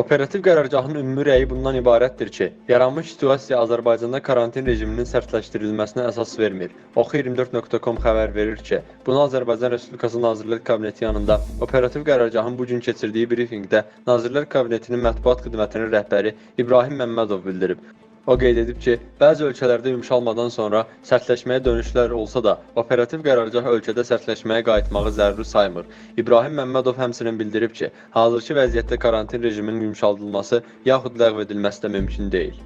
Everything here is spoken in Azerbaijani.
Operativ qərargahın ümumi rəyi bundan ibarətdir ki, yaranmış situasiya Azərbaycanda karantin rejiminin sərtləşdirilməsinə əsas vermir. Oxu24.com xəbər verir ki, bunu Azərbaycan Respublikası Nazirlər Kabineti yanında operativ qərargahın bu gün keçirdiyi brifinqdə Nazirlər Kabinetinin mətbuat xidmətinin rəhbəri İbrahim Məmmədov bildirib. O qeyd edib ki, bəzi ölkələrdə yumşalmadan sonra sərtləşməyə dönüşlər olsa da, operativ qərargah ölkədə sərtləşməyə qayıtmağı zəruri saymır. İbrahim Məmmədov həmçinin bildirib ki, hazırki vəziyyətdə karantin rejiminin yumşaldılması yaxud ləğv edilməsi də mümkün deyil.